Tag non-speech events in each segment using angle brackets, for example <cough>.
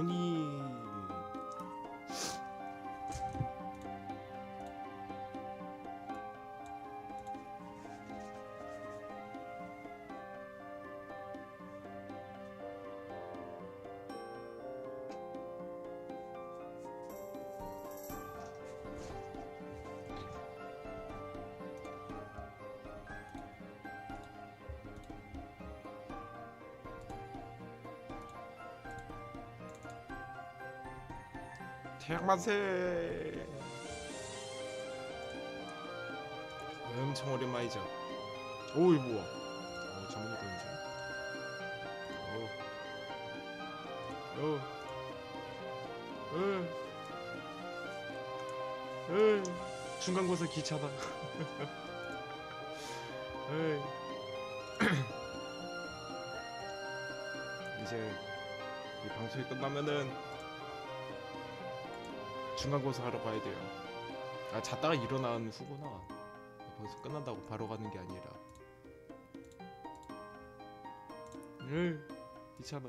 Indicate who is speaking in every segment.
Speaker 1: 아니 태양만세 엄청 오랜만이죠 오이 뭐야 어 잠못 던져 어 어. 에. 중간고사. 에이. <laughs> <clears throat> 이제 이 방송이 끝나면은 중간고사 하러 가야 돼요. 아 잤다가 일어난 후구나. 벌써 끝난다고 바로 가는 게 아니라. 에이 귀찮아.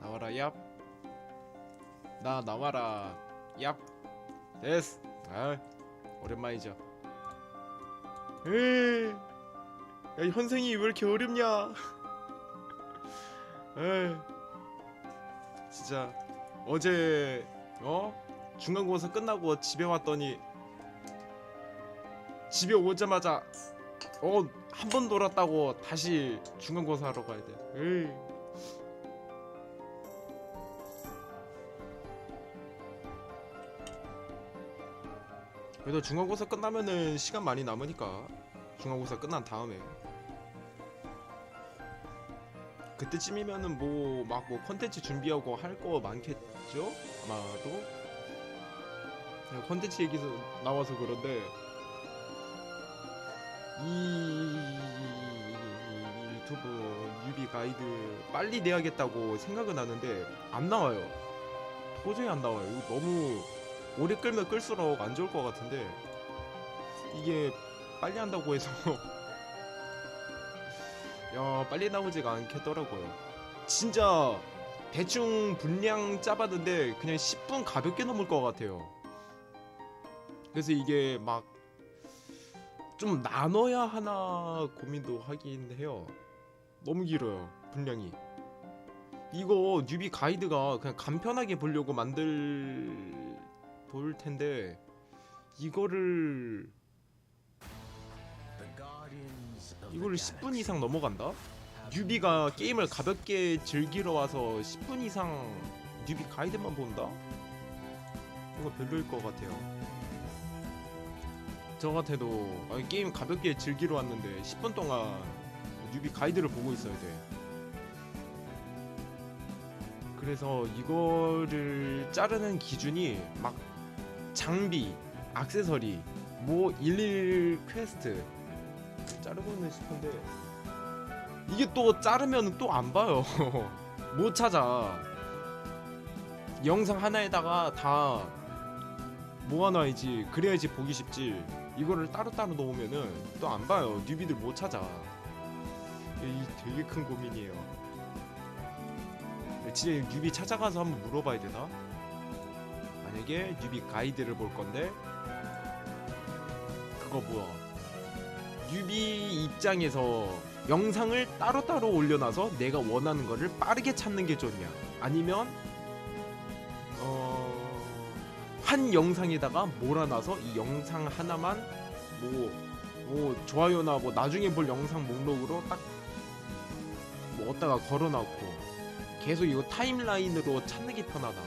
Speaker 1: 나와라 얍. 나 나와라 얍. 됐어. 아 오랜만이죠. 에이. 야 현생이 왜 이렇게 어렵냐? <laughs> 에이. 진짜 어제 어 중간고사 끝나고 집에 왔더니 집에 오자마자 어 한 번 놀았다고 다시 중간고사 하러 가야 돼. 에이. 그래도 중간고사 끝나면은 시간 많이 남으니까 중간고사 끝난 다음에 그때쯤이면은 뭐 막 뭐 컨텐츠 준비하고 할 거 많겠죠? 아마도. 컨텐츠 얘기서 나와서 그런데. 이 유튜브 뉴비 가이드 빨리 내야겠다고 생각은 하는데 안 나와요. 도저히 안 나와요. 이거 너무 오래 끌면 끌수록 안 좋을 것 같은데. 이게 빨리 한다고 해서 <laughs> 야 빨리 나오지가 않겠더라고요. 진짜 대충 분량 짜봤는데 그냥 10분 가볍게 넘을 것 같아요. 그래서 이게 막 좀 나눠야 하나 고민도 하긴 해요. 너무 길어요 분량이. 이거 뉴비 가이드가 그냥 간편하게 보려고 만들 볼 텐데 이거를 이거를 10분 이상 넘어간다? 뉴비가 게임을 가볍게 즐기러 와서 10분 이상 뉴비 가이드만 본다? 이거 별로일 것 같아요. 저 같아도 아니, 게임 가볍게 즐기러 왔는데 10분 동안 뉴비 가이드를 보고 있어야 돼. 그래서 이거를 자르는 기준이 막 장비, 액세서리, 뭐 일일 퀘스트 자르고는 싶은데 이게 또 자르면 또 안 봐요. <laughs> 못 찾아. 영상 하나에다가 다 모아놔야지. 그래야지 보기 쉽지. 이거를 따로따로 놓으면은 또 안 봐요. 뉴비들 못 찾아. 이 되게 큰 고민이에요. 진짜 뉴비 찾아가서 한번 물어봐야 되나? 만약에 뉴비 가이드를 볼 건데 그거 뭐야 뉴비 입장에서 영상을 따로따로 올려놔서 내가 원하는 거를 빠르게 찾는 게 좋냐? 아니면 어... 한 영상에다가 몰아놔서 이 영상 하나만 뭐, 뭐 좋아요나 뭐 나중에 볼 영상 목록으로 딱 뭐 어디다가 걸어놨고 계속 이거 타임라인으로 찾는 게 편하다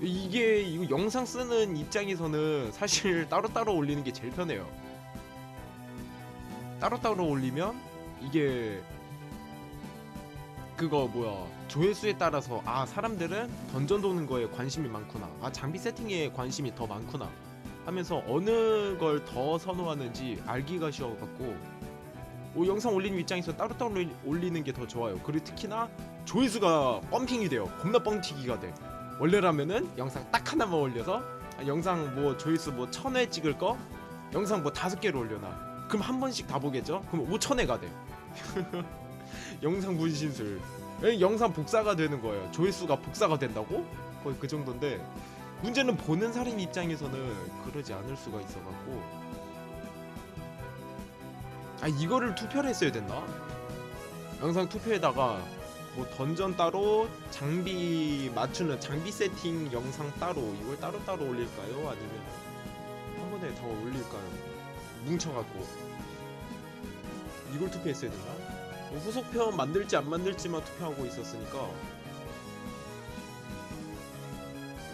Speaker 1: 이게 이거 영상 쓰는 입장에서는 사실 따로따로 올리는 게 제일 편해요. 따로따로 올리면 이게 그거 뭐야 조회수에 따라서 아 사람들은 던전 도는 거에 관심이 많구나 아 장비 세팅에 관심이 더 많구나 하면서 어느 걸 더 선호하는지 알기가 쉬워갖고 오, 영상 올리는 입장에서 따로따로 올리- 올리는 게 더 좋아요. 그리고 특히나 조회수가 펌핑이 돼요. 겁나 뻥튀기가 돼 원래라면은 영상 딱 하나만 올려서 아, 영상 뭐 조회수 뭐 천 회 찍을 거 영상 뭐 다섯 개를 올려놔 그럼 한 번씩 다 보겠죠? 그럼 5천 회가 돼 <laughs> 영상 분신술 에, 영상 복사가 되는 거예요 조회수가 복사가 된다고? 거의 그 정도인데 문제는 보는 사람 입장에서는 그러지 않을 수가 있어갖고 아 이거를 투표를 했어야 됐나? 영상 투표에다가 뭐 던전 따로 장비 맞추는 장비 세팅 영상 따로 이걸 따로 따로 올릴까요? 아니면 한 번에 더 올릴까요? 뭉쳐갖고 이걸 투표했어야 됐나? 뭐 후속편 만들지 안 만들지만 투표하고 있었으니까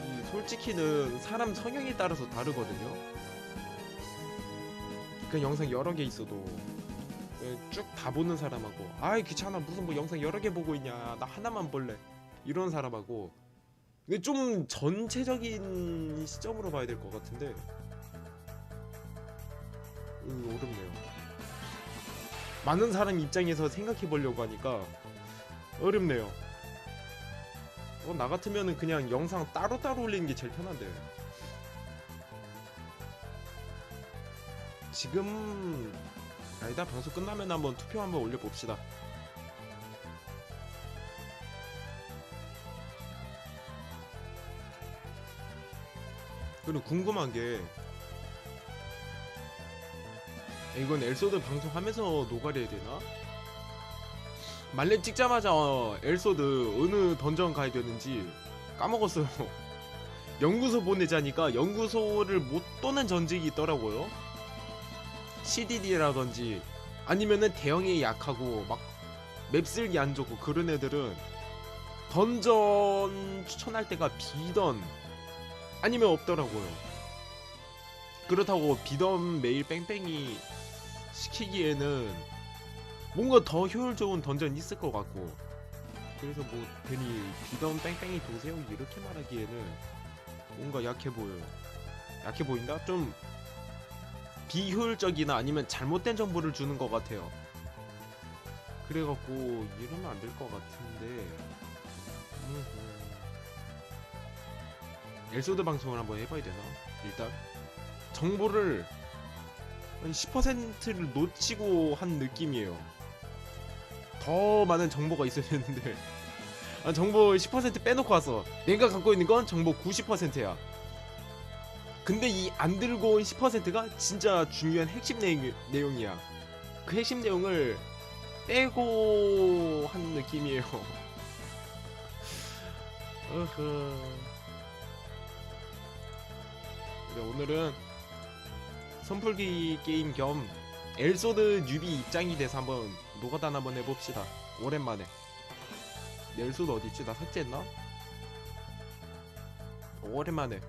Speaker 1: 이 솔직히는 사람 성향에 따라서 다르거든요. 그 영상 여러 개 있어도 쭉 다 보는 사람하고 아이 귀찮아 무슨 뭐 영상 여러 개 보고 있냐 나 하나만 볼래 이런 사람하고 근데 좀 전체적인 시점으로 봐야 될 것 같은데 음, 어렵네요. 많은 사람 입장에서 생각해 보려고 하니까 어렵네요. 어, 나 같으면은 그냥 영상 따로따로 올리는 게 제일 편한데. 지금 아니다 방송 끝나면 한번 투표 한번 올려봅시다. 그리고 궁금한 게 이건 엘소드 방송하면서 노가리 해야 되나? 말렙 찍자마자 어, 엘소드 어느 던전 가야 되는지 까먹었어요. <laughs> 연구소 보내자니까 연구소를 못 떠난 전직이 있더라고요. CDD라든지 아니면은 대형에 약하고 막 맵쓸기 안 좋고 그런 애들은 던전 추천할 때가 비던 아니면 없더라고요. 그렇다고 비던 매일 뺑뺑이 시키기에는 뭔가 더 효율 좋은 던전 있을 것 같고 그래서 뭐 괜히 비던 뺑뺑이 도세요 이렇게 말하기에는 뭔가 약해 보여요. 약해 보인다? 좀 비효율적이나 아니면 잘못된 정보를 주는 것 같아요. 그래갖고 이러면 안 될 것 같은데. 엘소드 방송을 한번 해봐야 되나? 일단 정보를 한 10%를 놓치고 한 느낌이에요. 더 많은 정보가 있어야 되는데 아, 정보 10% 빼놓고 왔어. 내가 갖고 있는 건 정보 90%야. 근데 이 안 들고 온 10%가 진짜 중요한 핵심 내용, 내용 이야. 그 핵심 내용을 빼고 한 느낌이에요. <laughs> 어허. 그래, 오늘은 선풀기 게임 겸 엘소드 뉴비 입장이 돼서 한번 노가단 한번 해봅시다. 오랜만에. 엘소드 어디있지? 나 삭제했나? 오랜만에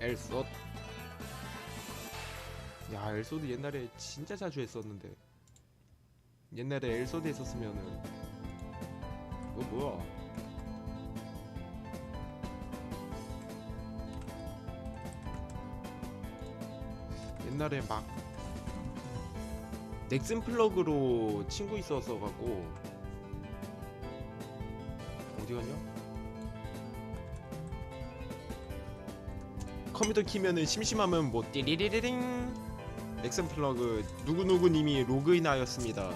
Speaker 1: 엘소드 야 엘소드 옛날에 진짜 자주 했었는데. 옛날에 엘소드 했었으면은. 이거 뭐야? 옛날에 막 넥슨 플러그로 친구 있어서 갖고. 어디 갔냐? 컴퓨터 키면은 심심하면 뭐 띠리리리링 넥슨 플러그 누구누구님이 로그인하였습니다.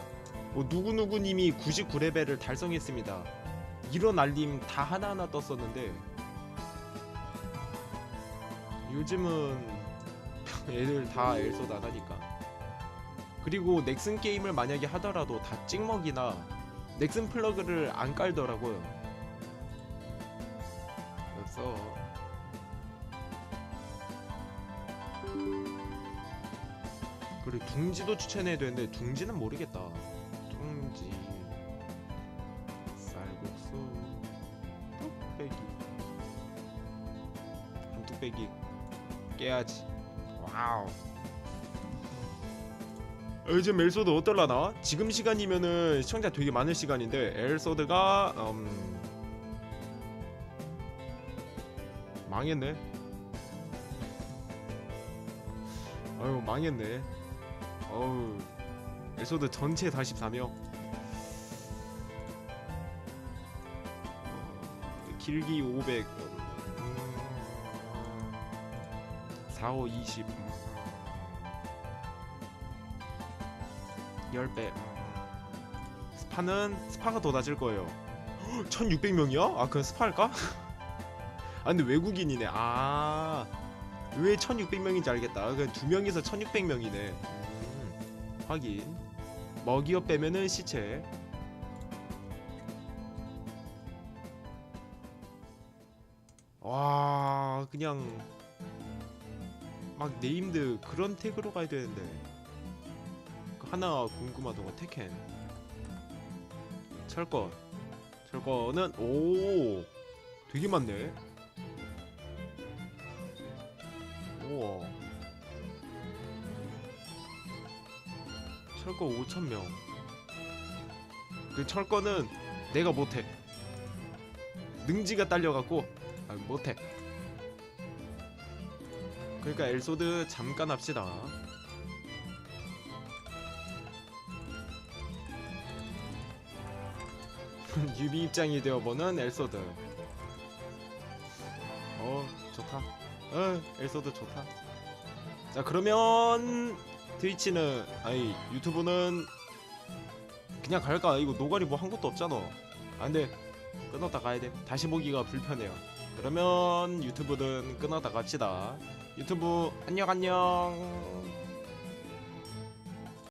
Speaker 1: 뭐 누구누구님이 99레벨을 달성했습니다. 이런 알림 다 하나하나 떴었는데 요즘은 <laughs> 애들 다 엘소 나가니까 그리고 넥슨 게임을 만약에 하더라도 다 찍먹이나 넥슨 플러그를 안 깔더라고요. 그래서 그리고 둥지도 추천해야 되는데 둥지는 모르겠다. 둥지 쌀국수 뚝배기 한 뚝배기 깨야지. 와우. 요즘 엘소드 어떨라나? 지금 시간이면은 시청자 되게 많을 시간인데 엘소드가 음... 망했네. 아유 망했네. 어우 엘소드 전체 44명. 어, 길기 500. 음... 4, 5, 20. 10배. 파는 스파가 더 낮을 거예요 <gasps> 1600명이야? 아 그럼 스파 할까? <laughs> 아 근데 외국인이네 아왜 1600명인지 알겠다 그냥 두 명이서 1600명이네 음, 확인. 먹이업 빼면은 시체. 와 그냥 막 네임드 그런 태그로 가야 되는데. 그 하나 궁금하던 거 테켄 철권. 철권은 오 되게 많네. 우와 철권 5천명. 그 철권은 내가 못해. 능지가 딸려갖고 아, 못해. 그러니까 엘소드 잠깐 합시다. <laughs> 유비 입장이 되어보는 엘소드. 어 좋다. 어 엘소드 좋다. 자 그러면 트위치는 아니 유튜브는 그냥 갈까? 이거 노가리 뭐 한 것도 없잖아. 안돼 끊었다 가야 돼. 다시 보기가 불편해요. 그러면 유튜브는 끊었다 갑시다. 유튜브 안녕 안녕